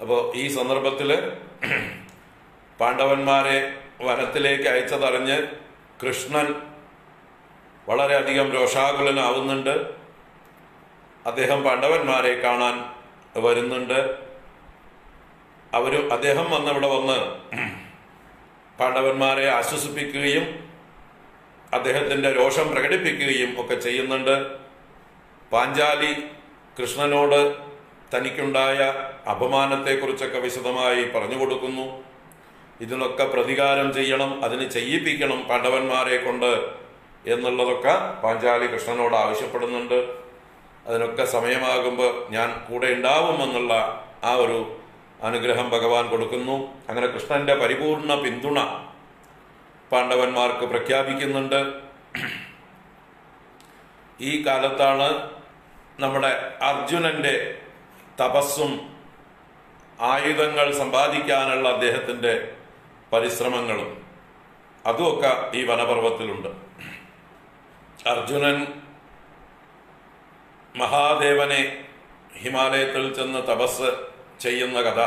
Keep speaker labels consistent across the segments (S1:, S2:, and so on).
S1: അപ്പോൾ ഈ സന്ദർഭത്തിൽ പാണ്ഡവന്മാരെ വനത്തിലേക്ക് അയച്ചതറിഞ്ഞ് കൃഷ്ണൻ വളരെയധികം രോഷാകുലനാവുന്നുണ്ട്. അദ്ദേഹം പാണ്ഡവന്മാരെ കാണാൻ വരുന്നുണ്ട്. അവരും അദ്ദേഹം വന്നവിടെ വന്ന് പാണ്ഡവന്മാരെ ആശ്വസിപ്പിക്കുകയും അദ്ദേഹത്തിന്റെ രോഷം പ്രകടിപ്പിക്കുകയും ഒക്കെ ചെയ്യുന്നുണ്ട്. പാഞ്ചാലി കൃഷ്ണനോട് തനിക്കുണ്ടായ അപമാനത്തെക്കുറിച്ചൊക്കെ വിശദമായി പറഞ്ഞു കൊടുക്കുന്നു. ഇതിനൊക്കെ പ്രതികാരം ചെയ്യണം അതിന് ചെയ്യിപ്പിക്കണം പാണ്ഡവന്മാരെ കൊണ്ട് എന്നുള്ളതൊക്കെ പാഞ്ചാലി കൃഷ്ണനോട് ആവശ്യപ്പെടുന്നുണ്ട്. അതിനൊക്കെ സമയമാകുമ്പോൾ ഞാൻ കൂടെ ഉണ്ടാവുമെന്നുള്ള ആ ഒരു അനുഗ്രഹം ഭഗവാൻ കൊടുക്കുന്നു. അങ്ങനെ കൃഷ്ണന്റെ പരിപൂർണ പിന്തുണ പാണ്ഡവന്മാർക്ക് പ്രഖ്യാപിക്കുന്നുണ്ട്. ഈ കാലത്താണ് നമ്മുടെ അർജുനന്റെ തപസ്സും ആയുധങ്ങൾ സമ്പാദിക്കാനുള്ള അദ്ദേഹത്തിന്റെ പരിശ്രമങ്ങളും അതുമൊക്കെ ഈ വനപർവത്തിലുണ്ട് അർജുനൻ മഹാദേവനെ ഹിമാലയത്തിൽ ചെന്ന് തപസ് ചെയ്യുന്ന കഥ.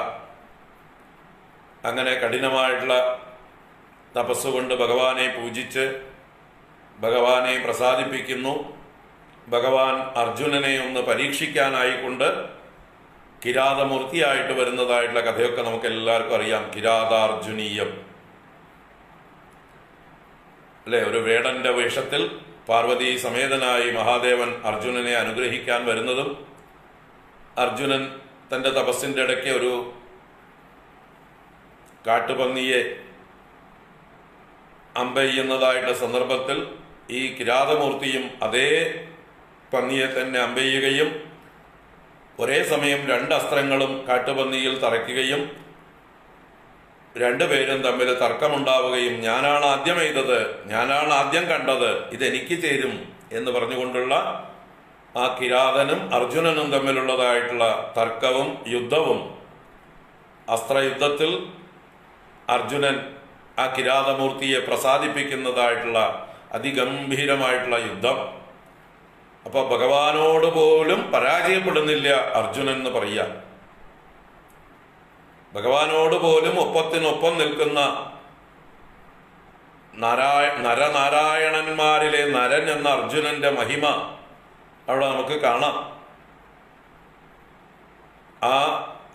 S1: അങ്ങനെ കഠിനമായിട്ടുള്ള തപസ്സുകൊണ്ട് ഭഗവാനെ പൂജിച്ച് ഭഗവാനെ പ്രസാദിപ്പിക്കുന്നു. ഭഗവാൻ അർജുനനെ ഒന്ന് പരീക്ഷിക്കാനായിക്കൊണ്ട് കിരാതമൂർത്തിയായിട്ട് വരുന്നതായിട്ടുള്ള കഥയൊക്കെ നമുക്ക് എല്ലാവർക്കും അറിയാം. കിരാതാർജുനീയം. അല്ലെ? ഒരു വേടന്റെ വേഷത്തിൽ പാർവതി സമേതനായി മഹാദേവൻ അർജുനനെ അനുഗ്രഹിക്കാൻ വരുന്നതും അർജുനൻ തന്റെ തപസ്സിന്റെ ഇടയ്ക്ക് ഒരു കാട്ടുപന്നിയെ അമ്പെയ്യുന്നതായിട്ടുള്ള സന്ദർഭത്തിൽ ഈ കിരാതമൂർത്തിയും അതേ പന്നിയെ തന്നെ അമ്പെയ്യുകയും ഒരേ സമയം രണ്ട് അസ്ത്രങ്ങളും കാട്ടുപന്നിയിൽ തറയ്ക്കുകയും രണ്ടുപേരും തമ്മിൽ തർക്കമുണ്ടാവുകയും ഞാനാണ് ആദ്യം എഴുതത് ഞാനാണ് ആദ്യം കണ്ടത് ഇതെനിക്ക് ചേരും എന്ന് പറഞ്ഞുകൊണ്ടുള്ള ആ കിരാതനും അർജുനനും തമ്മിലുള്ളതായിട്ടുള്ള തർക്കവും യുദ്ധവും. അസ്ത്രയുദ്ധത്തിൽ അർജുനൻ ആ കിരാതമൂർത്തിയെ പ്രസാദിപ്പിക്കുന്നതായിട്ടുള്ള അതിഗംഭീരമായിട്ടുള്ള യുദ്ധം. അപ്പൊ ഭഗവാനോട് പോലും പരാജയപ്പെടുന്നില്ല അർജുനൻ എന്ന് പറയുക ഭഗവാനോട് പോലും ഒപ്പത്തിനൊപ്പം നിൽക്കുന്ന നാരായ നരനാരായണന്മാരിലെ നരൻ എന്ന അർജുനന്റെ മഹിമ അവിടെ നമുക്ക് കാണാം. ആ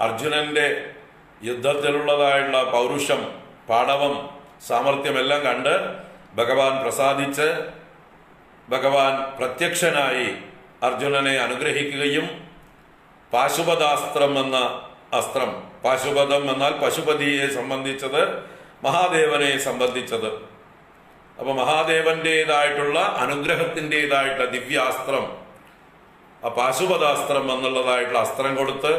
S1: അർജുനന്റെ യുദ്ധത്തിലുള്ളതായുള്ള പൗരുഷം പാടവം സാമർഥ്യമെല്ലാം കണ്ട് ഭഗവാൻ പ്രസാദിച്ച് ഭഗവാൻ പ്രത്യക്ഷനായി അർജുനനെ അനുഗ്രഹിക്കുകയും പാശുപതാസ്ത്രം എന്ന അസ്ത്രം പാശുപതം എന്നാൽ പശുപതിയെ സംബന്ധിച്ചത് മഹാദേവനെ സംബന്ധിച്ചത്. അപ്പൊ മഹാദേവന്റേതായിട്ടുള്ള അനുഗ്രഹത്തിന്റെതായിട്ടുള്ള ദിവ്യാസ്ത്രം ആ പാശുപതാസ്ത്രം എന്നുള്ളതായിട്ടുള്ള അസ്ത്രം കൊടുത്ത്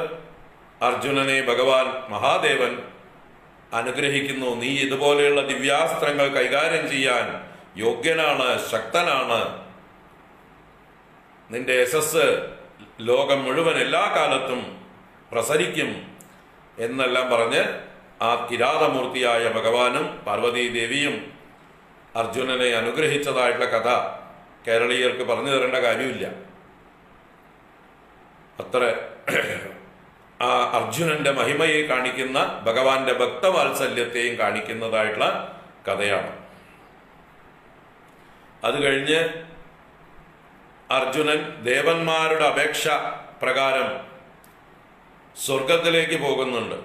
S1: അർജുനനെ ഭഗവാൻ മഹാദേവൻ അനുഗ്രഹിക്കുന്നു. നീ ഇതുപോലെയുള്ള ദിവ്യാസ്ത്രങ്ങൾ കൈകാര്യം ചെയ്യാൻ യോഗ്യനാണ് ശക്തനാണ്. നിന്റെ യശസ് ലോകം മുഴുവൻ എല്ലാ കാലത്തും പ്രസരിക്കും എന്നെല്ലാം പറഞ്ഞ് ആ കിരാതമൂർത്തിയായ ഭഗവാനും പാർവതീദേവിയും അർജുനനെ അനുഗ്രഹിച്ചതായിട്ടുള്ള കഥ കേരളീയർക്ക് പറഞ്ഞു തരേണ്ട കാര്യമില്ല. അത്ര ആ അർജുനന്റെ മഹിമയെ കാണിക്കുന്ന ഭഗവാന്റെ ഭക്തവാത്സല്യത്തെയും കാണിക്കുന്നതായിട്ടുള്ള കഥയാണ്. അത് കഴിഞ്ഞ് അർജുനൻ ദേവന്മാരുടെ അപേക്ഷ പ്രകാരം സ്വർഗത്തിലേക്ക് പോകുന്നുണ്ട്.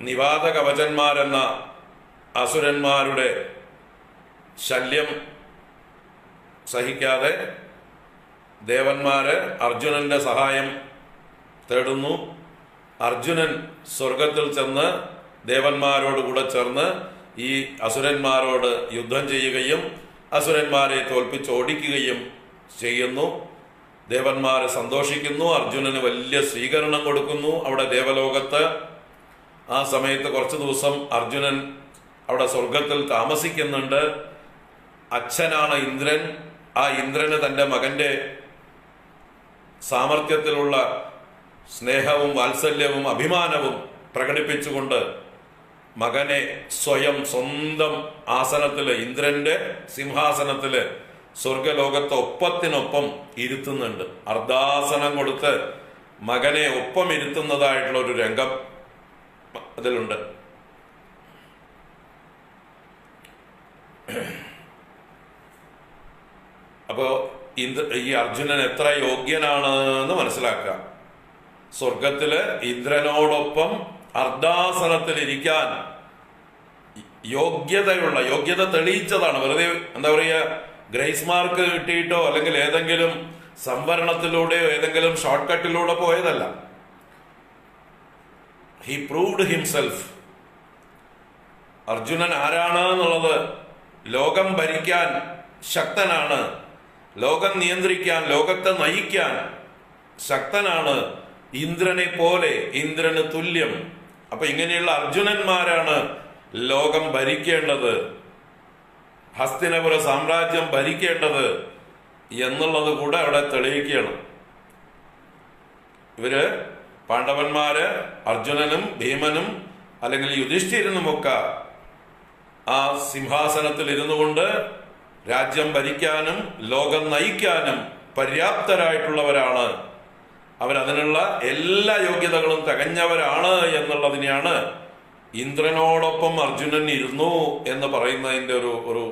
S1: നിവാത കവചന്മാരെന്ന അസുരന്മാരുടെ ശല്യം സഹിക്കാതെ ദേവന്മാര് അർജുനന്റെ സഹായം തേടുന്നു. അർജുനൻ സ്വർഗത്തിൽ ചെന്ന് ദേവന്മാരോട് കൂടെ ചേർന്ന് ഈ അസുരന്മാരോട് യുദ്ധം ചെയ്യുകയും അസുരന്മാരെ തോൽപ്പിച്ച് ഓടിക്കുകയും ചെയ്യുന്നു. ദേവന്മാർ സന്തോഷിക്കുന്നു. അർജുനന് വലിയ സ്വീകരണം കൊടുക്കുന്നു അവിടെ ദേവലോകത്ത്. ആ സമയത്ത് കുറച്ച് ദിവസം അർജുനൻ അവിടെ സ്വർഗത്തിൽ താമസിക്കുന്നുണ്ട്. അച്ഛനാണ് ഇന്ദ്രൻ. ആ ഇന്ദ്രന് തന്റെ മകന്റെ സാമർഥ്യത്തിലുള്ള സ്നേഹവും വാത്സല്യവും അഭിമാനവും പ്രകടിപ്പിച്ചുകൊണ്ട് മകനെ സ്വയം സ്വന്തം ആസനത്തിൽ ഇന്ദ്രന്റെ സിംഹാസനത്തിൽ സ്വർഗലോകത്തെ ഒപ്പത്തിനൊപ്പം ഇരുത്തുന്നുണ്ട്. അർദ്ധാസനം കൊടുത്ത് മകനെ ഒപ്പം ഇരുത്തുന്നതായിട്ടുള്ള ഒരു രംഗം അതിലുണ്ട്. അപ്പോ ഇന്ദ്ര ഈ അർജുനൻ എത്ര യോഗ്യനാണ് എന്ന് മനസ്സിലാക്കുക. സ്വർഗത്തിൽ ഇന്ദ്രനോടൊപ്പം അർദ്ധാസനത്തിൽ ഇരിക്കാൻ യോഗ്യതയുള്ള യോഗ്യത തെളിയിച്ചതാണ്. വെറുതെ എന്താ പറയുക ഗ്രേസ് മാർക്ക് കിട്ടിയിട്ടോ അല്ലെങ്കിൽ ഏതെങ്കിലും സംവരണത്തിലൂടെയോ ഏതെങ്കിലും ഷോർട്ട് കട്ടിലൂടെ പോയതല്ല. ഹി പ്രൂവ്ഡ് ഹിംസെൽഫ് അർജുനൻ ആരാണ് എന്നുള്ളത് ലോകം ഭരിക്കാൻ ശക്തനാണ്. ലോകം നിയന്ത്രിക്കാൻ ലോകത്തെ നയിക്കാൻ ശക്തനാണ് ഇന്ദ്രനെ പോലെ. ഇന്ദ്രന് തുല്യം. അപ്പൊ ഇങ്ങനെയുള്ള അർജുനന്മാരാണ് ലോകം ഭരിക്കേണ്ടത്. ഹസ്തിനപുര സാമ്രാജ്യം ഭരിക്കേണ്ടത് എന്നുള്ളത് കൂടെ അവിടെ തെളിയിക്കുകയാണ്. ഇവർ പാണ്ഡവന്മാര് അർജുനനും ഭീമനും അല്ലെങ്കിൽ യുധിഷ്ഠിരനുമൊക്കെ ആ സിംഹാസനത്തിൽ ഇരുന്നു കൊണ്ട് രാജ്യം ഭരിക്കാനും ലോകം നയിക്കാനും പര്യാപ്തരായിട്ടുള്ളവരാണ് അവരതിനുള്ള എല്ലാ യോഗ്യതകളും തികഞ്ഞവരാണ് എന്നുള്ളതിനെയാണ് ഇന്ദ്രനോടൊപ്പം അർജുനൻ ഇരുന്നു എന്ന് പറയുന്നതിന്റെ ഒരു ഒരു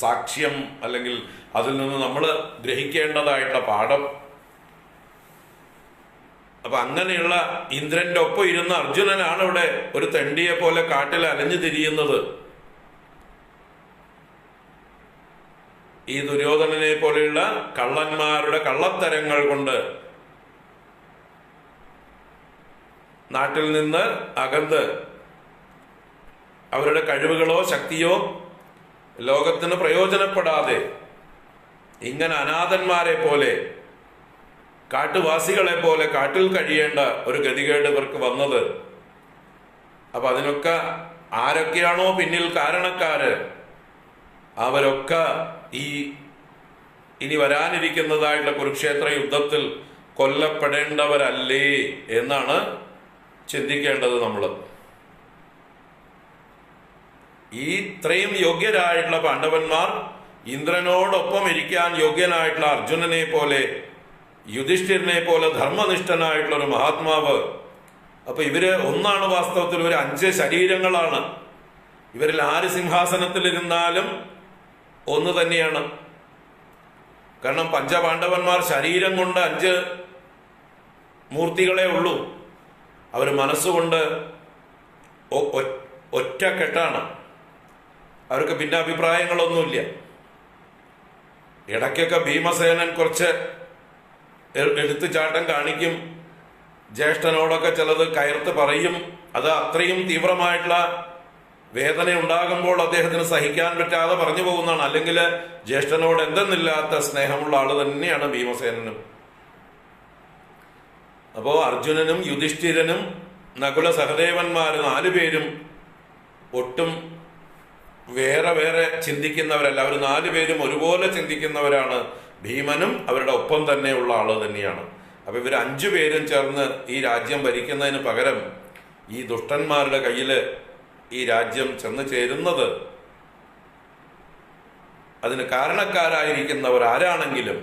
S1: സാക്ഷ്യം അല്ലെങ്കിൽ അതിൽ നിന്ന് നമ്മൾ ഗ്രഹിക്കേണ്ടതായിട്ടുള്ള പാഠം. അപ്പൊ അങ്ങനെയുള്ള ഇന്ദ്രന്റെ ഒപ്പം ഇരുന്ന അർജുനനാണ് ഇവിടെ ഒരു തെണ്ടിയെ പോലെ കാട്ടിൽ അലഞ്ഞു തിരിയുന്നത്. ഈ ദുര്യോധനനെ പോലെയുള്ള കള്ളന്മാരുടെ കള്ളത്തരങ്ങൾ കൊണ്ട് നാട്ടിൽ നിന്ന് അകന്ന് അവരുടെ കഴിവുകളോ ശക്തിയോ ലോകത്തിന് പ്രയോജനപ്പെടാതെ ഇങ്ങനെ അനാഥന്മാരെ പോലെ കാട്ടുവാസികളെ പോലെ കാട്ടിൽ കഴിയേണ്ട ഒരു ഗതികേട് ഇവർക്ക് വന്നത്. അപ്പൊ അതിനൊക്കെ ആരൊക്കെയാണോ പിന്നിൽ കാരണക്കാര്? അവരൊക്കെ ഈ ഇനി വരാനിരിക്കുന്നതായിട്ടുള്ള കുരുക്ഷേത്ര യുദ്ധത്തിൽ കൊല്ലപ്പെടേണ്ടവരല്ലേ എന്നാണ് ചിന്തിക്കേണ്ടത് നമ്മൾ ഈ ഇത്രയും യോഗ്യരായിട്ടുള്ള പാണ്ഡവന്മാർ ഇന്ദ്രനോടൊപ്പം ഇരിക്കാൻ യോഗ്യനായിട്ടുള്ള അർജുനനെ പോലെ യുധിഷ്ഠിരനെ പോലെ ധർമ്മനിഷ്ഠനായിട്ടുള്ള ഒരു മഹാത്മാവ്. അപ്പൊ ഇവർ ഒന്നാണ് വാസ്തവത്തിൽ ഒരു അഞ്ച് ശരീരങ്ങളാണ്. ഇവരിൽ ആര് സിംഹാസനത്തിലിരുന്നാലും ഒന്ന് തന്നെയാണ്. കാരണം പഞ്ചപാണ്ഡവന്മാർ ശരീരം കൊണ്ട് അഞ്ച് മൂർത്തികളെ ഉള്ളൂ. അവർ മനസ്സുകൊണ്ട് ഒ- കെട്ടാണ്. അവർക്ക് പിന്നെ അഭിപ്രായങ്ങളൊന്നുമില്ല. ഇടയ്ക്കൊക്കെ ഭീമസേനൻ കുറച്ച് എടുത്തു ചാട്ടം കാണിക്കും. ജ്യേഷ്ഠനോടൊക്കെ ചിലത് കയർത്ത് പറയും. അത് അത്രയും തീവ്രമായിട്ടുള്ള വേദന ഉണ്ടാകുമ്പോൾ അദ്ദേഹത്തിന് സഹിക്കാൻ പറ്റാതെ പറഞ്ഞു പോകുന്നതാണ്. അല്ലെങ്കിൽ ജ്യേഷ്ഠനോട് എന്തെന്നില്ലാത്ത സ്നേഹമുള്ള ആൾ തന്നെയാണ് ഭീമസേനനും. അപ്പോ അർജുനനും യുധിഷ്ഠിരനും നകുല സഹദേവന്മാർ നാലു പേരും ഒട്ടും വേറെ വേറെ ചിന്തിക്കുന്നവരല്ല. അവർ നാലു പേരും ഒരുപോലെ ചിന്തിക്കുന്നവരാണ്. ഭീമനും അവരുടെ ഒപ്പം തന്നെയുള്ള ആൾ തന്നെയാണ്. അപ്പൊ ഇവർ അഞ്ചു പേരും ചേർന്ന് ഈ രാജ്യം ഭരിക്കുന്നതിന് പകരം ഈ ദുഷ്ടന്മാരുടെ കയ്യിൽ ഈ രാജ്യം ചെന്ന് ചേരുന്നത്? അതിന് കാരണക്കാരായിരിക്കുന്നവർ ആരാണെങ്കിലും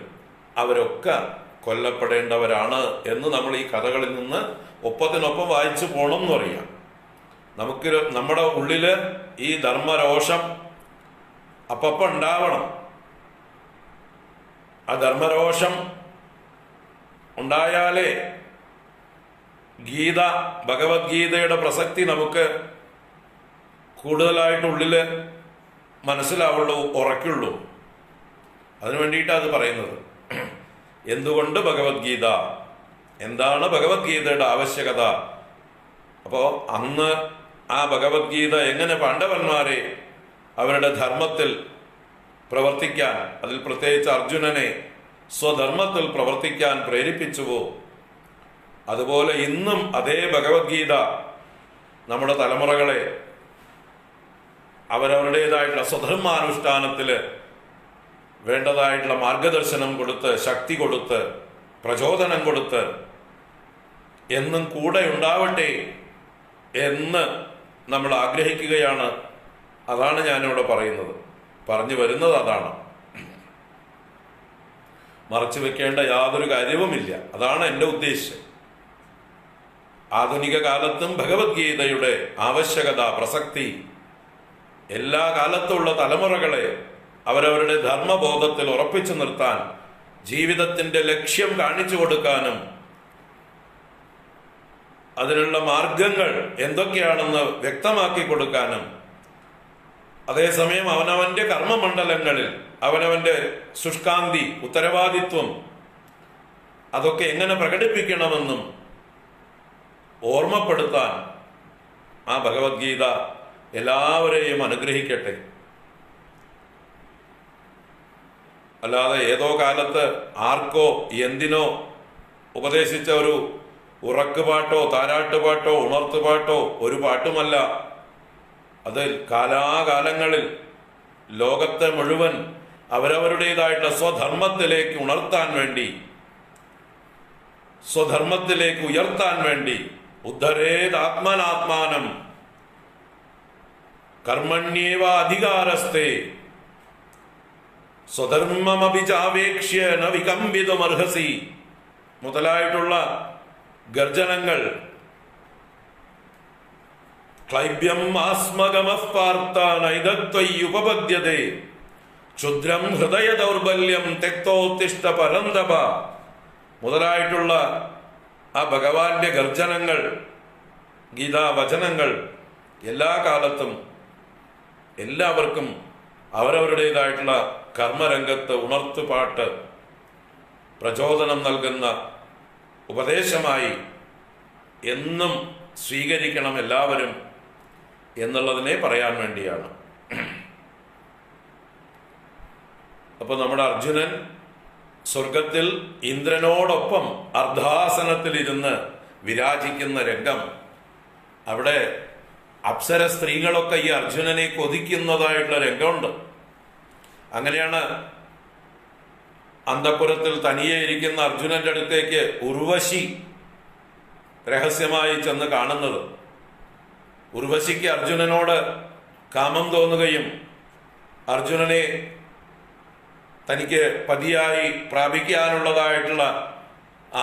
S1: അവരൊക്കെ കൊല്ലപ്പെടേണ്ടവരാണ് എന്ന് നമ്മൾ ഈ കഥകളിൽ നിന്ന് ഒപ്പത്തിനൊപ്പം വായിച്ചു പോകണം എന്ന് പറയാം. നമുക്ക് നമ്മുടെ ഉള്ളിൽ ഈ ധർമ്മരോഷം അപ്പപ്പം ഉണ്ടാവണം ആ ധർമ്മരോഷം ഉണ്ടായാലേ ഗീത ഭഗവത്ഗീതയുടെ പ്രസക്തി നമുക്ക് കൂടുതലായിട്ട് ഉള്ളിൽ മനസ്സിലാവുള്ളൂ ഉറക്കുള്ളൂ. അതിനു വേണ്ടിയിട്ടാണ് അത് പറയുന്നത്. എന്തുകൊണ്ട് ഭഗവത്ഗീത? എന്താണ് ഭഗവത്ഗീതയുടെ ആവശ്യകത? അപ്പോ അന്ന് ആ ഭഗവത്ഗീത എങ്ങനെ പാണ്ഡവന്മാരെ അവരുടെ ധർമ്മത്തിൽ പ്രവർത്തിക്കാൻ അതിൽ പ്രത്യേകിച്ച് അർജുനനെ സ്വധർമ്മത്തിൽ പ്രവർത്തിക്കാൻ പ്രേരിപ്പിച്ചുവോ? അതുപോലെ ഇന്നും അതേ ഭഗവത്ഗീത നമ്മുടെ തലമുറകളെ അവരവരുടേതായിട്ടുള്ള സ്വധർമാനുഷ്ഠാനത്തിൽ വേണ്ടതായിട്ടുള്ള മാർഗദർശനം കൊടുത്ത് ശക്തി കൊടുത്ത് പ്രചോദനം കൊടുത്ത് എന്നും കൂടെ ഉണ്ടാവട്ടെ എന്ന് നമ്മൾ ആഗ്രഹിക്കുകയാണ്. അതാണ് ഞാനിവിടെ പറയുന്നത്. പറഞ്ഞു വരുന്നത് അതാണ്. മറച്ചു വെക്കേണ്ട യാതൊരു കാര്യവുമില്ല. അതാണ് എന്റെ ഉദ്ദേശം. ആധുനിക കാലത്തും ഭഗവത്ഗീതയുടെ ആവശ്യകത പ്രസക്തി എല്ലാ കാലത്തുള്ള തലമുറകളെ അവരവരുടെ ധർമ്മബോധത്തിൽ ഉറപ്പിച്ചു നിർത്താൻ ജീവിതത്തിന്റെ ലക്ഷ്യം കാണിച്ചു കൊടുക്കാനും അതിനുള്ള മാർഗങ്ങൾ എന്തൊക്കെയാണെന്ന് വ്യക്തമാക്കി കൊടുക്കാനും അതേസമയം അവനവന്റെ കർമ്മമണ്ഡലങ്ങളിൽ അവനവന്റെ ശുഷ്കാന്തി ഉത്തരവാദിത്വം അതൊക്കെ എങ്ങനെ പ്രകടിപ്പിക്കണമെന്നും ഓർമ്മപ്പെടുത്താൻ ആ ഭഗവത്ഗീത എല്ലാവരെയും അനുഗ്രഹിക്കട്ടെ. അല്ലാതെ ഏതോ കാലത്ത് ആർക്കോ എന്തിനോ ഉപദേശിച്ച ഒരു ഉറക്കുപാട്ടോ താരാട്ടുപാട്ടോ ഉണർത്തുപാട്ടോ ഒരു പാട്ടുമല്ല. അത് കാലാകാലങ്ങളിൽ ലോകത്തെ മുഴുവൻ അവരവരുടേതായിട്ടുള്ള സ്വധർമ്മത്തിലേക്ക് ഉണർത്താൻ വേണ്ടി സ്വധർമ്മത്തിലേക്ക് ഉയർത്താൻ വേണ്ടി ഉദ്ധരേതാത്മനാത്മാനം കർമ്മണ്യേവ അധികാരസ്ഥേ സ്വധർമ്മമഭിചാപേക്ഷ്യ ന വികമ്പിതമർഹസി മുതലായിട്ടുള്ള ഗർജനങ്ങൾ. ക്ലൈബ്യം ആസ്മഗമഃ പാർത്ത ക്ഷുദ്രം ഹൃദയ ദൗർബല്യം തെക്തോത്തിഷ്ട പരന്തപ. മുതലായിട്ടുള്ള ആ ഭഗവാന്റെ ഗർജനങ്ങൾ ഗീതാവചനങ്ങൾ എല്ലാ കാലത്തും എല്ലാവർക്കും അവരവരുടേതായിട്ടുള്ള കർമ്മരംഗത്ത് ഉണർത്തുപാട്ട് പ്രചോദനം നൽകുന്ന ഉപദേശമായി എന്നും സ്വീകരിക്കണം എല്ലാവരും എന്നുള്ളതിനെ പറയാൻ വേണ്ടിയാണ്. അപ്പൊ നമ്മുടെ അർജുനൻ സ്വർഗത്തിൽ ഇന്ദ്രനോടൊപ്പം അർദ്ധാസനത്തിലിരുന്ന് വിരാജിക്കുന്ന രംഗം അവിടെ അപ്സര സ്ത്രീകളൊക്കെ ഈ അർജുനനെ കൊതിക്കുന്നതായിട്ടുള്ള രംഗമുണ്ട്. അങ്ങനെയാണ് അന്തപുരത്തിൽ തനിയെ ഇരിക്കുന്ന അർജുനന്റെ അടുത്തേക്ക് ഉർവശി രഹസ്യമായി ചെന്ന് കാണുന്നത്. ഉർവശിക്ക് അർജുനനോട് കാമം തോന്നുകയും അർജുനനെ തനിക്ക് പതിയായി പ്രാപിക്കാനുള്ളതായിട്ടുള്ള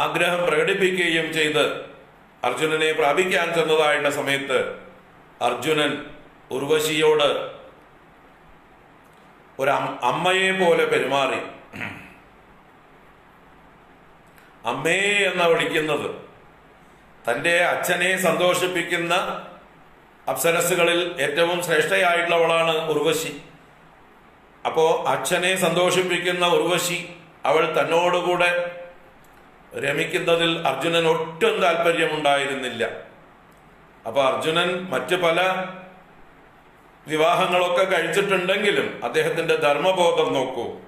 S1: ആഗ്രഹം പ്രകടിപ്പിക്കുകയും ചെയ്ത് അർജുനനെ പ്രാപിക്കാൻ ചെന്നതായിട്ടുള്ള സമയത്ത് അർജുനൻ ഉർവശിയോട് ഒരു അമ്മയെ പോലെ പെരുമാറി. അമ്മേ എന്ന വിളിക്കുന്നത്? തന്റെ അച്ഛനെ സന്തോഷിപ്പിക്കുന്ന അപ്സരസുകളിൽ ഏറ്റവും ശ്രേഷ്ഠയായിട്ടുള്ളവളാണ് ഉർവശി. അപ്പോ അച്ഛനെ സന്തോഷിപ്പിക്കുന്ന ഉർവശി അവൾ തന്നോടുകൂടെ രമിക്കുന്നതിൽ അർജുനൻ ഒട്ടും താല്പര്യമുണ്ടായിരുന്നില്ല. അപ്പൊ അർജുനൻ മറ്റു പല വിവാഹങ്ങളൊക്കെ കഴിച്ചിട്ടുണ്ടെങ്കിലും അദ്ദേഹത്തിന്റെ ധർമ്മബോധം നോക്കൂ.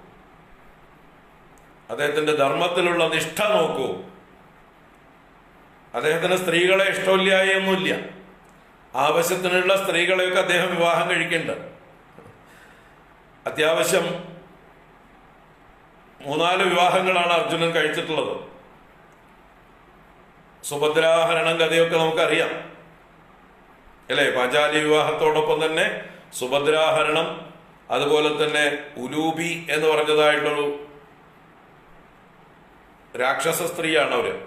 S1: അദ്ദേഹത്തിന്റെ ധർമ്മത്തിലുള്ള നിഷ്ഠ നോക്കൂ. അദ്ദേഹത്തിന് സ്ത്രീകളെ ഇഷ്ടമില്ലായൊന്നുമില്ല ആവശ്യത്തിനുള്ള സ്ത്രീകളെയൊക്കെ അദ്ദേഹം വിവാഹം കഴിക്കുന്നുണ്ട് അത്യാവശ്യം മൂന്നാൽ വിവാഹങ്ങളാണ് അർജുനൻ കഴിച്ചിട്ടുള്ളത്. സുഭദ്രാഹരണം കഥയൊക്കെ നമുക്കറിയാം. അല്ലേ? പാഞ്ചാലി വിവാഹത്തോടൊപ്പം തന്നെ സുഭദ്രാഹരണം അതുപോലെ തന്നെ ഉലൂബി എന്ന് പറഞ്ഞതായിട്ടുള്ളൊരു രാക്ഷസ സ്ത്രീയാണ് അവർ.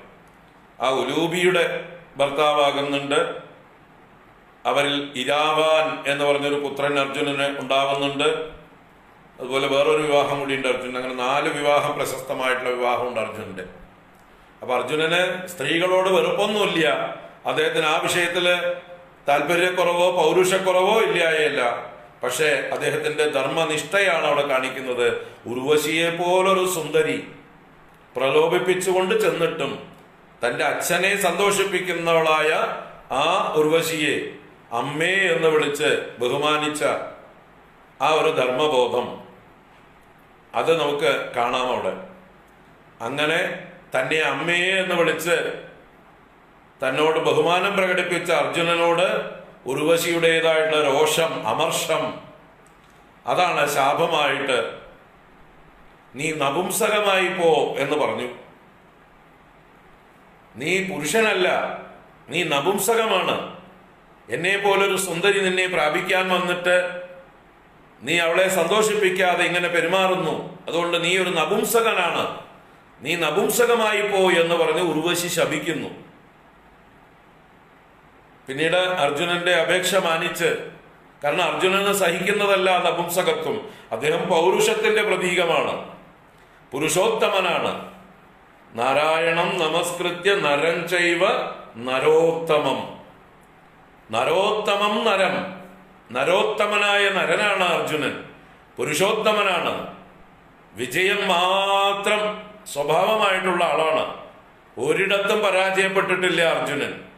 S1: ആ ഉലൂബിയുടെ ഭർത്താവാകുന്നുണ്ട്. അവരിൽ ഇരാവാൻ എന്ന് പറഞ്ഞൊരു പുത്രൻ അർജുനന് ഉണ്ടാവുന്നുണ്ട്. അതുപോലെ വേറൊരു വിവാഹം കൂടി ഉണ്ട് അർജുനൻ അങ്ങനെ നാല് വിവാഹം പ്രശസ്തമായിട്ടുള്ള വിവാഹമുണ്ട് അർജുനന്റെ. അപ്പൊ അർജുനന് സ്ത്രീകളോട് വെറുപ്പൊന്നുമില്ല. അദ്ദേഹത്തിന് ആ വിഷയത്തിൽ താല്പര്യക്കുറവോ പൗരുഷക്കുറവോ ഇല്ലായല്ല. പക്ഷേ അദ്ദേഹത്തിന്റെ ധർമ്മനിഷ്ഠയാണ് അവിടെ കാണിക്കുന്നത്. ഉർവശിയെ പോലൊരു സുന്ദരി പ്രലോഭിപ്പിച്ചുകൊണ്ട് ചെന്നിട്ടും തന്റെ അച്ഛനെ സന്തോഷിപ്പിക്കുന്നവളായ ആ ഉർവശിയെ അമ്മേ എന്ന് വിളിച്ച് ബഹുമാനിച്ച ആ ഒരു ധർമ്മബോധം. അത് നമുക്ക് കാണാം അവിടെ. അങ്ങനെ തന്നെ അമ്മയെ എന്ന് വിളിച്ച് തന്നോട് ബഹുമാനം പ്രകടിപ്പിച്ച അർജുനനോട് ഉർവശിയുടേതായിട്ടുള്ള രോഷം അമർഷം അതാണ് ശാപമായിട്ട് നീ നപുംസകമായി പോ എന്ന് പറഞ്ഞു. നീ പുരുഷനല്ല നീ നപുംസകമാണ്. എന്നെ പോലൊരു സുന്ദരി നിന്നെ പ്രാപിക്കാൻ വന്നിട്ട് നീ അവളെ സന്തോഷിപ്പിക്കാതെ ഇങ്ങനെ പെരുമാറുന്നു. അതുകൊണ്ട് നീ ഒരു നപുംസകനാണ്. നീ നപുംസകമായി പോ എന്ന് പറഞ്ഞ് ഉർവശി ശപിക്കുന്നു. പിന്നീട് അർജുനന്റെ അപേക്ഷ മാനിച്ച് കാരണം അർജുനന് സഹിക്കുന്നതല്ല നപുംസകത്വം അദ്ദേഹം പൗരുഷത്തിന്റെ പ്രതീകമാണ്. പുരുഷോത്തമനാണ്. നാരായണം നമസ്കൃത്യ നരം ചൈവ നരോത്തമം. നരോത്തമം നരം. നരോത്തമനായ നരനാണ് അർജുനൻ. പുരുഷോത്തമനാണ്. വിജയം മാത്രം സ്വഭാവമായിട്ടുള്ള ആളാണ്. ഒരിടത്തും പരാജയപ്പെട്ടിട്ടില്ല അർജുനൻ.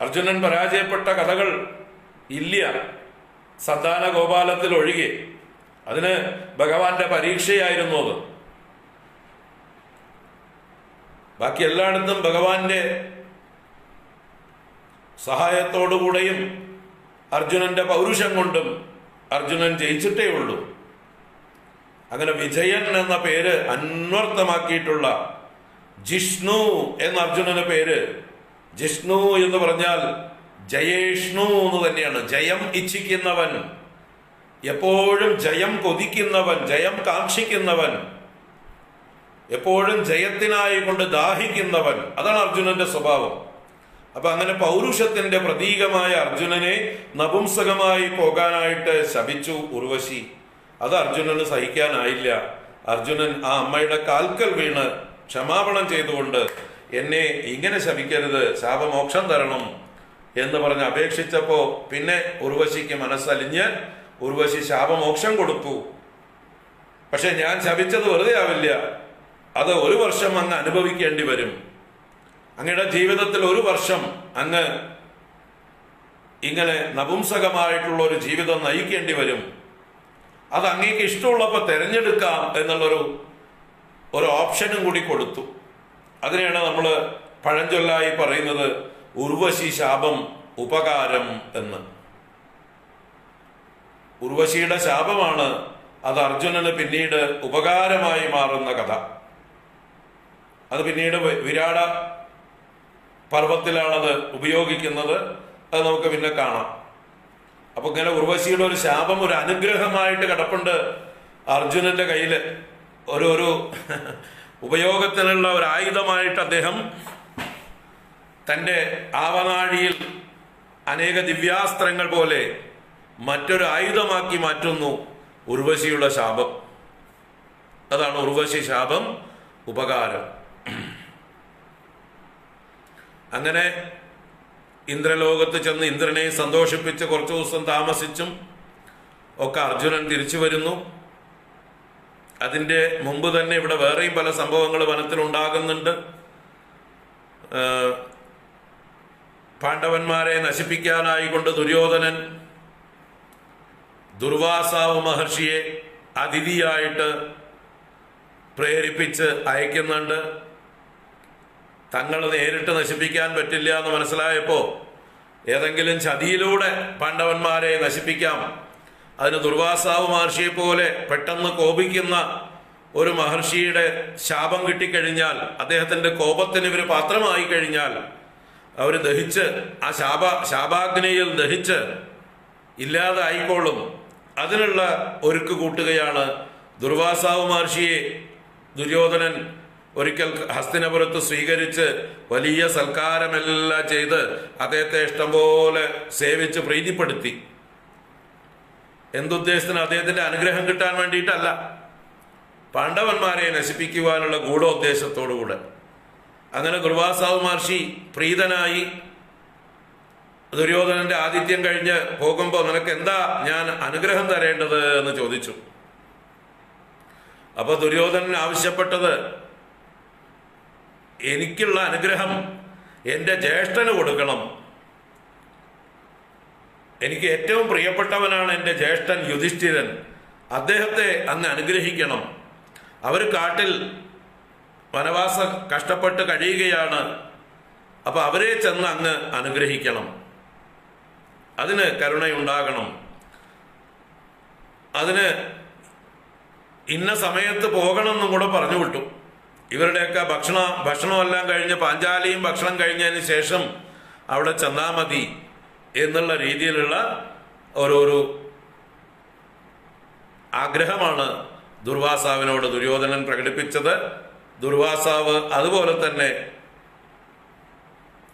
S1: അർജുനൻ പരാജയപ്പെട്ട കഥകൾ ഇല്ല സന്താന ഗോപാലത്തിൽ ഒഴികെ. അതിന് ഭഗവാന്റെ പരീക്ഷയായിരുന്നു അത്. ബാക്കി എല്ലായിടത്തും ഭഗവാന്റെ സഹായത്തോടുകൂടെയും അർജുനന്റെ പൗരുഷം കൊണ്ടും അർജുനൻ ജയിച്ചിട്ടേ ഉള്ളൂ. അങ്ങനെ വിജയൻ എന്ന പേര് അന്വർത്ഥമാക്കിയിട്ടുള്ള ജിഷ്ണു എന്ന അർജുനന് പേര് ജിഷ്ണു എന്ന് പറഞ്ഞാൽ ജയേഷ്ണു എന്ന് തന്നെയാണ്. ജയം ഇച്ഛിക്കുന്നവൻ. എപ്പോഴും ജയം കൊതിക്കുന്നവൻ ജയം കാക്ഷിക്കുന്നവൻ. എപ്പോഴും ജയത്തിനായി കൊണ്ട് ദാഹിക്കുന്നവൻ. അതാണ് അർജുനന്റെ സ്വഭാവം. അപ്പൊ അങ്ങനെ പൗരുഷത്തിന്റെ പ്രതീകമായ അർജുനനെ നപുംസകമായി പോകാനായിട്ട് ശപിച്ചു ഉർവശി. അത് അർജുനന് സഹിക്കാനായില്ല. അർജുനൻ ആ അമ്മയുടെ കാൽക്കൽ വീണ് ക്ഷമാപണം ചെയ്തുകൊണ്ട് എന്നെ ഇങ്ങനെ ശപിക്കരുത്. ശാപമോക്ഷം തരണം എന്ന് പറഞ്ഞ് അപേക്ഷിച്ചപ്പോ പിന്നെ ഉർവശിക്ക് മനസ്സലിഞ്ഞ് ഉർവശി ശാപമോക്ഷം കൊടുത്തു. പക്ഷെ ഞാൻ ശപിച്ചത് വെറുതെ ആവില്ല. അത് ഒരു വർഷം അങ്ങ് അനുഭവിക്കേണ്ടി വരും. അങ്ങയുടെ ജീവിതത്തിൽ ഒരു വർഷം അങ്ങ് ഇങ്ങനെ നപുംസകമായിട്ടുള്ള ഒരു ജീവിതം നയിക്കേണ്ടി വരും. അത് അങ്ങേക്ക് ഇഷ്ടമുള്ളപ്പോൾ തിരഞ്ഞെടുക്കാം എന്നുള്ളൊരു ഒരു ഓപ്ഷനും കൂടി കൊടുത്തു. അതിനെയാണ് നമ്മൾ പഴഞ്ചൊല്ലായി പറയുന്നത് ഉർവശി ശാപം ഉപകാരം എന്ന്. ഉർവശിയുടെ ശാപമാണ് അത് അർജുനന് പിന്നീട് ഉപകാരമായി മാറുന്ന കഥ. അത് പിന്നീട് വിരാട പർവത്തിലാണത് ഉപയോഗിക്കുന്നത്. അത് നമുക്ക് പിന്നെ കാണാം. അപ്പൊ ഇങ്ങനെ ഉർവശിയുടെ ഒരു ശാപം ഒരു അനുഗ്രഹമായിട്ട് കിടപ്പുണ്ട് അർജുനന്റെ കയ്യിൽ. ഒരു ഒരു ഉപയോഗത്തിനുള്ള ഒരു ആയുധമായിട്ട് അദ്ദേഹം തന്റെ ആവനാഴിയിൽ അനേക ദിവ്യാസ്ത്രങ്ങൾ പോലെ മറ്റൊരു ആയുധമാക്കി മാറ്റുന്നു ഉർവശിയുടെ ശാപം. അതാണ് ഉർവശി ശാപം ഉപകാരം. അങ്ങനെ ഇന്ദ്രലോകത്ത് ചെന്ന് ഇന്ദ്രനെ സന്തോഷിപ്പിച്ച് കുറച്ചു ദിവസം താമസിച്ചും ഒക്കെ അർജുനൻ തിരിച്ചു വരുന്നു. അതിന്റെ മുമ്പ് തന്നെ ഇവിടെ വേറെയും പല സംഭവങ്ങൾ വനത്തിൽ ഉണ്ടാകുന്നുണ്ട്. പാണ്ഡവന്മാരെ നശിപ്പിക്കാനായിക്കൊണ്ട് ദുര്യോധനൻ ദുർവാസാവ് മഹർഷിയെ അതിഥിയായിട്ട് പ്രേരിപ്പിച്ച് അയക്കുന്നുണ്ട്. തങ്ങൾ നേരിട്ട് നശിപ്പിക്കാൻ പറ്റില്ല എന്ന് മനസ്സിലായപ്പോ ഏതെങ്കിലും ചതിയിലൂടെ പാണ്ഡവന്മാരെ നശിപ്പിക്കാം. അതിന് ദുർവാസാവ് മഹർഷിയെ പോലെ പെട്ടെന്ന് കോപിക്കുന്ന ഒരു മഹർഷിയുടെ ശാപം കിട്ടിക്കഴിഞ്ഞാൽ അദ്ദേഹത്തിന്റെ കോപത്തിന് ഇവർ പാത്രമായി കഴിഞ്ഞാൽ അവർ ദഹിച്ച് ആ ശാപ ശാപാഗ്നിയിൽ ദഹിച്ച് ഇല്ലാതായിക്കോളും. അതിനുള്ള ഒരുക്ക് കൂട്ടുകയാണ് ദുർവാസാവ് മഹർഷിയെ ദുര്യോധനൻ ഒരിക്കൽ ഹസ്തിനപുരത്ത് സ്വീകരിച്ച് വലിയ സൽക്കാരമെല്ലാം ചെയ്ത് അദ്ദേഹത്തെ ഇഷ്ടംപോലെ സേവിച്ച് പ്രീതിപ്പെടുത്തി. എന്തുദ്ദേശത്തിന് അദ്ദേഹത്തിന്റെ അനുഗ്രഹം കിട്ടാൻ വേണ്ടിയിട്ടല്ല. പാണ്ഡവന്മാരെ നശിപ്പിക്കുവാനുള്ള ഗൂഢോദ്ദേശത്തോടുകൂടെ. അങ്ങനെ ദുർവാസാവ് മഹർഷി പ്രീതനായി ദുര്യോധനന്റെ ആതിഥ്യം കഴിഞ്ഞ് പോകുമ്പോൾ നിനക്ക് എന്താ ഞാൻ അനുഗ്രഹം തരേണ്ടത് എന്ന് ചോദിച്ചു. അപ്പൊ ദുര്യോധനൻ ആവശ്യപ്പെട്ടത് എനിക്കുള്ള അനുഗ്രഹം എന്റെ ജ്യേഷ്ഠന് കൊടുക്കണം. എനിക്ക് ഏറ്റവും പ്രിയപ്പെട്ടവനാണ് എന്റെ ജ്യേഷ്ഠൻ യുധിഷ്ഠിരൻ. അദ്ദേഹത്തെ അന്ന് അനുഗ്രഹിക്കണം. അവർ കാട്ടിൽ വനവാസ കഷ്ടപ്പെട്ട് കഴിയുകയാണ്. അപ്പോൾ അവരെ ചെന്ന് അങ്ങ് അനുഗ്രഹിക്കണം. അതിന് കരുണയുണ്ടാകണം. അതിന് ഇന്ന സമയത്ത് പോകണം എന്നും കൂടെ പറഞ്ഞു വിട്ടു. ഇവരുടെയൊക്കെ ഭക്ഷണ ഭക്ഷണമെല്ലാം കഴിഞ്ഞ് പാഞ്ചാലിയും ഭക്ഷണം കഴിഞ്ഞതിന് ശേഷം അവിടെ ചെന്നാൽ മതി. എന്നുള്ള രീതിയിലുള്ള ഓരോരു ആഗ്രഹമാണ് ദുർവാസാവിനോട് ദുര്യോധനൻ പ്രകടിപ്പിച്ചത്. ദുർവാസാവ് അതുപോലെ തന്നെ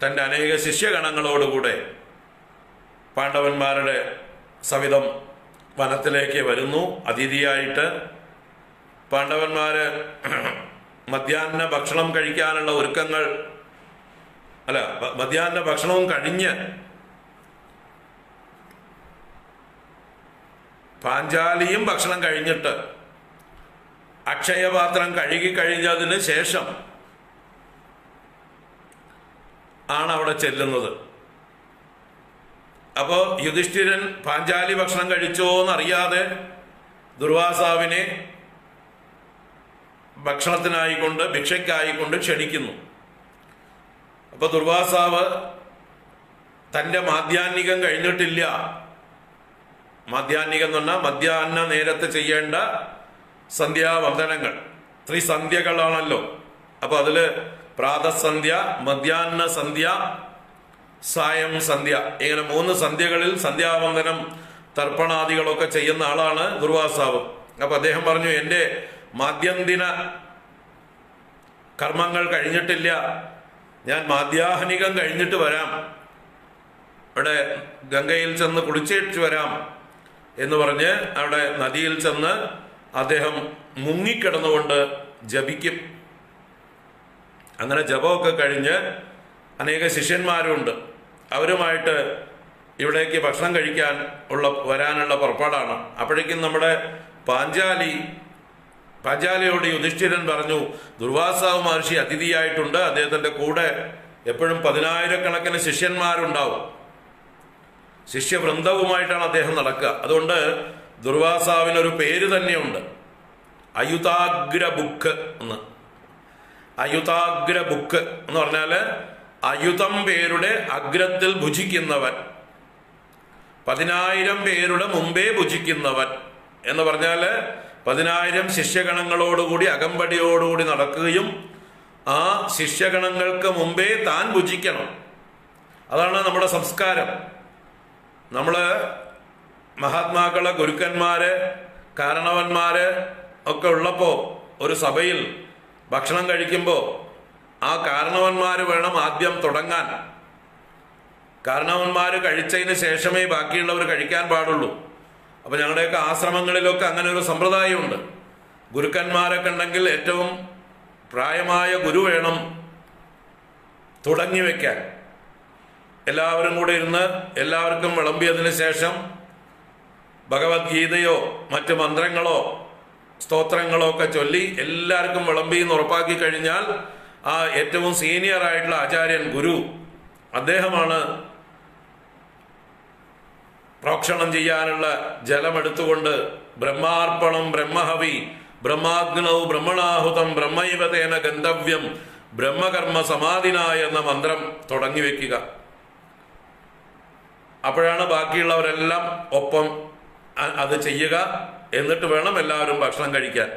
S1: തന്റെ അനേക ശിഷ്യഗണങ്ങളോടുകൂടെ പാണ്ഡവന്മാരുടെ സവിധം വനത്തിലേക്ക് വരുന്നു. അതിഥിയായിട്ട് പാണ്ഡവന്മാര് മധ്യാഹ്ന ഭക്ഷണം കഴിക്കാനുള്ള ഒരുക്കങ്ങൾ അല്ല മധ്യാഹ്ന ഭക്ഷണവും കഴിഞ്ഞ് പാഞ്ചാലിയും ഭക്ഷണം കഴിഞ്ഞിട്ട് അക്ഷയപാത്രം കഴുകി കഴിഞ്ഞതിന് ശേഷം ആണ് അവിടെ ചെല്ലുന്നത്. അപ്പോ യുധിഷ്ഠിരൻ പാഞ്ചാലി ഭക്ഷണം കഴിച്ചോ എന്നറിയാതെ ദുർവാസാവിനെ ഭക്ഷണത്തിനായിക്കൊണ്ട് ഭിക്ഷയ്ക്കായിക്കൊണ്ട് ക്ഷണിക്കുന്നു. അപ്പൊ ദുർവാസാവ് തന്റെ മാധ്യാന്നികം കഴിഞ്ഞിട്ടില്ല. മാധ്യാഹ്നികം എന്ന് പറഞ്ഞാൽ മധ്യാഹ്ന നേരത്തെ ചെയ്യേണ്ട സന്ധ്യാവന്ദനങ്ങൾ. ത്രിസന്ധ്യകളാണല്ലോ. അപ്പൊ അതിൽ പ്രാതസന്ധ്യ മധ്യാഹ്ന സന്ധ്യ സായം സന്ധ്യ. ഇങ്ങനെ മൂന്ന് സന്ധ്യകളിൽ സന്ധ്യാവന്ദനം തർപ്പണാദികളൊക്കെ ചെയ്യുന്ന ആളാണ് ദുർവാസാവ് അപ്പൊ അദ്ദേഹം പറഞ്ഞു എന്റെ മാധ്യന്തിന കർമ്മങ്ങൾ കഴിഞ്ഞിട്ടില്ല. ഞാൻ മാധ്യാഹനികം കഴിഞ്ഞിട്ട് വരാം. ഇവിടെ ഗംഗയിൽ ചെന്ന് കുളിച്ചേച്ചു വരാം. എന്ന് പറഞ്ഞ് അവിടെ നദിയിൽ ചെന്ന് അദ്ദേഹം മുങ്ങിക്കിടന്നുകൊണ്ട് ജപിക്കും. അങ്ങനെ ജപമൊക്കെ കഴിഞ്ഞ് അനേക ശിഷ്യന്മാരുണ്ട്. അവരുമായിട്ട് ഇവിടേക്ക് ഭക്ഷണം കഴിക്കാൻ ഉള്ള വരാനുള്ള പുറപ്പാടാണ്. അപ്പോഴേക്കും നമ്മുടെ പാഞ്ചാലി പാഞ്ചാലിയോട് യുധിഷ്ഠിരൻ പറഞ്ഞു ദുർവാസാവ് മഹർഷി അതിഥിയായിട്ടുണ്ട്. അദ്ദേഹത്തിന്റെ കൂടെ എപ്പോഴും പതിനായിരക്കണക്കിന് ശിഷ്യന്മാരുണ്ടാവും. ശിഷ്യവൃന്ദവുമായിട്ടാണ് അദ്ദേഹം നടക്കുക. അതുകൊണ്ട് ദുർവാസാവിനൊരു പേര് തന്നെയുണ്ട്. അയുതാഗ്ര ബുക്ക് എന്ന്. അയുതാഗ്ര ബുക്ക് എന്ന് പറഞ്ഞാൽ അയുതം പേരുടെ അഗ്രത്തിൽ ഭുജിക്കുന്നവൻ. പതിനായിരം പേരുടെ മുമ്പേ ഭുജിക്കുന്നവൻ എന്ന് പറഞ്ഞാൽ പതിനായിരം ശിഷ്യഗണങ്ങളോടുകൂടി അകമ്പടിയോടുകൂടി നടക്കുകയും ആ ശിഷ്യഗണങ്ങൾക്ക് മുമ്പേ താൻ ഭുജിക്കണം. അതാണ് നമ്മുടെ സംസ്കാരം. നമ്മൾ മഹാത്മാക്കളെ ഗുരുക്കന്മാര് കാരണവന്മാര് ഒക്കെ ഉള്ളപ്പോൾ ഒരു സഭയിൽ ഭക്ഷണം കഴിക്കുമ്പോൾ ആ കാരണവന്മാർ വേണം ആദ്യം തുടങ്ങാൻ. കാരണവന്മാർ കഴിച്ചതിന് ശേഷമേ ബാക്കിയുള്ളവർ കഴിക്കാൻ പാടുള്ളൂ. അപ്പൊ ഞങ്ങളുടെയൊക്കെ ആശ്രമങ്ങളിലൊക്കെ അങ്ങനെ ഒരു സമ്പ്രദായമുണ്ട്. ഗുരുക്കന്മാരൊക്കെ ഉണ്ടെങ്കിൽ ഏറ്റവും പ്രായമായ ഗുരു വേണം തുടങ്ങി വെക്കാൻ. എല്ലാവരും കൂടെ ഇരുന്ന് എല്ലാവർക്കും വിളമ്പിയതിന് ശേഷം ഭഗവത്ഗീതയോ മറ്റു മന്ത്രങ്ങളോ സ്തോത്രങ്ങളോ ഒക്കെ ചൊല്ലി എല്ലാവർക്കും വിളമ്പി എന്ന് ഉറപ്പാക്കി കഴിഞ്ഞാൽ ആ ഏറ്റവും സീനിയർ ആയിട്ടുള്ള ആചാര്യൻ ഗുരു അദ്ദേഹമാണ് പ്രോക്ഷണം ചെയ്യാനുള്ള ജലമെടുത്തുകൊണ്ട് ബ്രഹ്മാർപ്പണം ബ്രഹ്മഹവി ബ്രഹ്മാഗ്നൗ ബ്രഹ്മണാഹുതം ബ്രഹ്മൈവതേന ഗന്ധവ്യം ബ്രഹ്മകർമ്മ സമാധിനായ എന്ന മന്ത്രം തുടങ്ങി വെക്കുക. അപ്പോഴാണ് ബാക്കിയുള്ളവരെല്ലാം ഒപ്പം അത് ചെയ്യുക. എന്നിട്ട് വേണം എല്ലാവരും ഭക്ഷണം കഴിക്കാൻ.